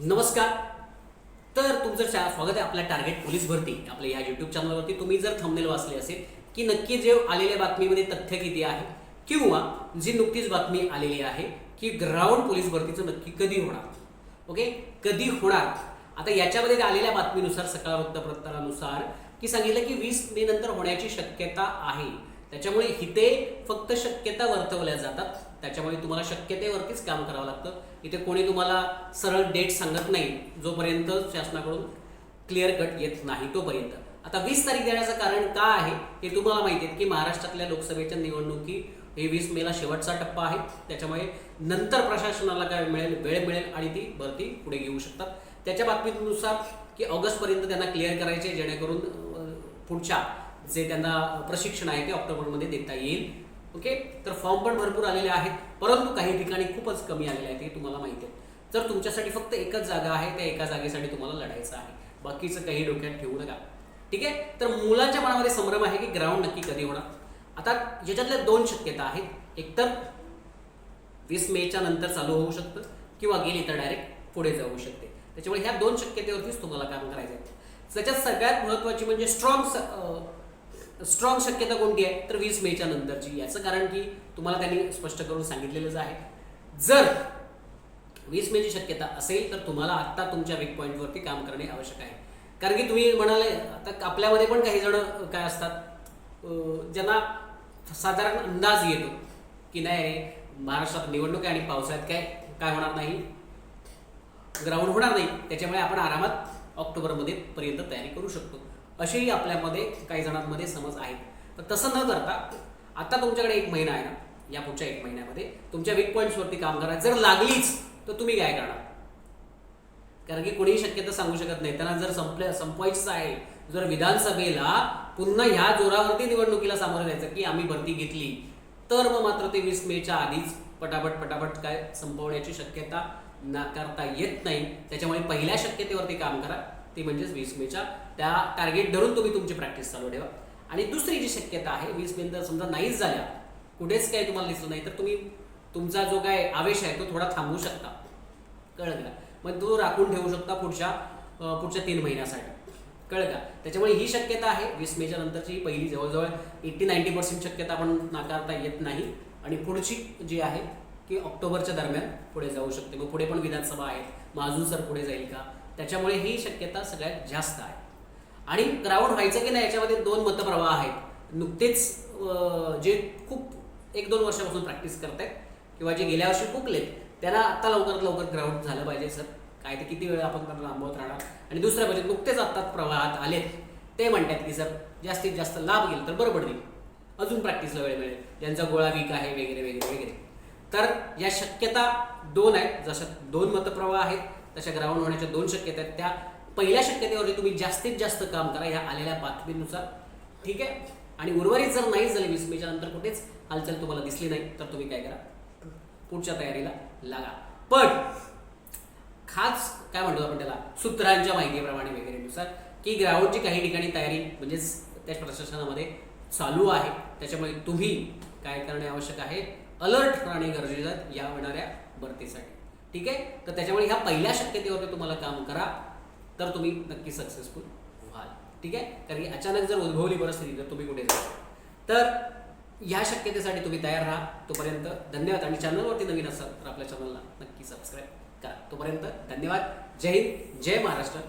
नमस्कार. तर तुमचं चा- स्वागत आहे आपल्या टार्गेट पोलीस भरती आपल्या या यूट्यूब चॅनलवरती तुम्ही जर थंबनेल वाचले असेल की नक्की जे आलेल्या बातमीमध्ये तथ्य किती आहे किंवा जी नुकतीच बातमी आलेली आहे की ग्राउंड पोलीस भरतीचं नक्की कधी होणार? ओके कधी होणार? आता याच्यामध्ये आलेल्या बातमीनुसार सकाळ वृत्तपत्रानुसार की सांगितलं की वीस मे नंतर होण्याची शक्यता आहे. त्याच्यामुळे इथे फक्त शक्यता वर्तवल्या जातात. त्याच्यामुळे तुम्हाला शक्यतेवरतीच काम करावं लागतं. इथे कोणी तुम्हाला सरळ डेट सांगत नाही जोपर्यंत शासनाकडून क्लिअर कट येत नाही तोपर्यंत. आता वीस तारीख देण्याचं कारण का आहे हे तुम्हाला माहिती आहे की महाराष्ट्रातल्या लोकसभेच्या निवडणुकी हे वीस मेला शेवटचा टप्पा आहे. त्याच्यामुळे नंतर प्रशासनाला काय मिळेल वेळ मिळेल आणि ती भरती पुढे घेऊ शकतात. त्याच्या बातमीनुसार की ऑगस्टपर्यंत त्यांना क्लिअर करायचे जेणेकरून पुढच्या जे त्यांना प्रशिक्षण आहे ते ऑक्टोबरमध्ये देता येईल. ओके? तर फॉर्म पण भरपूर आलेले आहेत. परंतु काही ठिकाणी खूपच कमी आलेले आहेत हे तुम्हाला माहिती आहे. तर तुमच्यासाठी फक्त एकच जागा आहे त्या एका जागेसाठी तुम्हाला लढायचं आहे. बाकीचं काही डोक्यात ठेवू नका. ठीक आहे? तर मुलांच्या मनामध्ये संभ्रम आहे की ग्राउंड नक्की कधी होणार? आता याच्यातल्या दोन शक्यता आहेत. एकतर वीस मेच्या नंतर चालू होऊ शकतं किंवा गेली तर डायरेक्ट पुढे जाऊ शकते. त्याच्यामुळे ह्या दोन शक्यतेवरतीच तुम्हाला काम करायचं आहे. त्याच्यात सगळ्यात महत्त्वाची म्हणजे स्ट्रॉंग स्ट्रॉंग शक्यता कोणती आहे? तर वीस मेच्या नंतरची. याचं कारण की तुम्हाला त्यांनी स्पष्ट करून सांगितलेलंच आहे. जर वीस मेची शक्यता असेल तर तुम्हाला आत्ता तुमच्या वीक पॉईंटवरती काम करणे आवश्यक आहे. कारण की तुम्ही म्हणाले आता आपल्यामध्ये पण काही जण काय असतात ज्यांना साधारण अंदाज येतो की नाही महाराष्ट्रात निवडणूक आहे आणि पावसाळ्यात काय काय होणार नाही? ग्राउंड होणार नाही. त्याच्यामुळे आपण आरामात ऑक्टोबरमध्ये पर्यंत तयारी करू शकतो. असेही आपल्यामध्ये काही जणांमध्ये समज आहेत तर तसं न करता आता तुमच्याकडे एक महिना आहे ना या पुढच्या एक महिन्यामध्ये तुमच्या वीक पॉईंट्सवरती काम करा जर लागलीच तर तुम्ही काय करणार? कारण की कोणीही शक्यता सांगू शकत नाही. त्यांना जर संपल्या संपवायचं आहे जर विधानसभेला पुन्हा ह्या जोरावरती निवडणुकीला सामोरं जायचं की आम्ही भरती घेतली तर मग मात्र ते वीस मेच्या आधीच पटापट पटापट काय संपवण्याची शक्यता नाकारता येत नाही. त्याच्यामुळे पहिल्या शक्यतेवरती काम करा. ती म्हणजेच वीस मेच्या त्या टार्गेट धरून तुम्ही तुमची प्रॅक्टिस चालू ठेवा. आणि दुसरी जी शक्यता आहे वीस मे जर समजा नाहीच झाल्या कुठेच काही तुम्हाला दिसलं नाही तर तुम्ही तुमचा जो काय आवेश आहे तो थोडा थांबवू शकता. कळलं का? मग तो राखून ठेवू शकता पुढच्या पुढच्या तीन महिन्यासाठी. कळलं का? त्याच्यामुळे ही शक्यता आहे. वीस मेच्या नंतरची पहिली जवळजवळ एट्टी नाईन्टी पर्सेंट शक्यता आपण नाकारता येत नाही. आणि पुढची जी आहे की ऑक्टोबरच्या दरम्यान पुढे जाऊ शकते. मग पुढे पण विधानसभा आहेत. मग अजून सर पुढे जाईल का? त्याच्यामुळे ही शक्यता सगळ्यात जास्त आहे. आणि ग्राउंड व्हायचं की नाही याच्यामध्ये दोन मतप्रवाह आहेत. नुकतेच जे खूप एक दोन वर्षापासून प्रॅक्टिस करत आहेत किंवा जे गेल्या वर्षी फुकलेत त्यांना आत्ता लवकरात लवकर ग्राउंड झालं पाहिजे सर काय ते किती वेळ आपण त्यांना लांबवत राहणार? आणि दुसरं म्हणजे नुकतेच आत्ता प्रवाहात आलेत. ते म्हणतात की सर जास्तीत जास्त लाभ घेईल तर बरोबर पडतील अजून प्रॅक्टिसला वेळ मिळेल. ज्यांचा गोळा वीक आहे वगैरे वगैरे वगैरे. तर या शक्यता दोन आहेत. जशा दोन मतप्रवाह आहेत तशा ग्राउंड होण्याच्या दोन शक्यता आहेत. त्या पहिल्या शक्यतेवरती तुम्ही जास्तीत जास्त काम करा ह्या आलेल्या बातमीनुसार ठीक आहे? आणि उर्वरित जर नाही झाले वीस मेच्या नंतर कुठेच हालचाल तुम्हाला दिसली नाही तर तुम्ही काय करा? पुढच्या तयारीला लागा. पण खास काय म्हणतो आपण त्याला? सूत्रांच्या माहितीप्रमाणे वगैरेनुसार की ग्राउंडची काही ठिकाणी तयारी म्हणजेच त्या प्रशासनामध्ये चालू आहे. त्याच्यामुळे तुम्ही काय करणे आवश्यक आहे? अलर्ट राहणे गरजेचं आहे या होणाऱ्या भरतीसाठी. ठीक आहे? तर त्याच्यामुळे ह्या पहिल्या शक्यतेवरती तुम्हाला काम करा तर तुम्ही नक्की सक्सेसफुल व्हाल. ठीक आहे? कारण की अचानक जर उद्भवली परिस्थिती तर तुम्ही कुठे जा तर ह्या शक्यतेसाठी तुम्ही तयार राहा. तोपर्यंत धन्यवाद. आणि चॅनलवरती नवीन असाल तर आपल्या चॅनलला नक्की सबस्क्राईब करा. तोपर्यंत धन्यवाद. जय हिंद. जय महाराष्ट्र.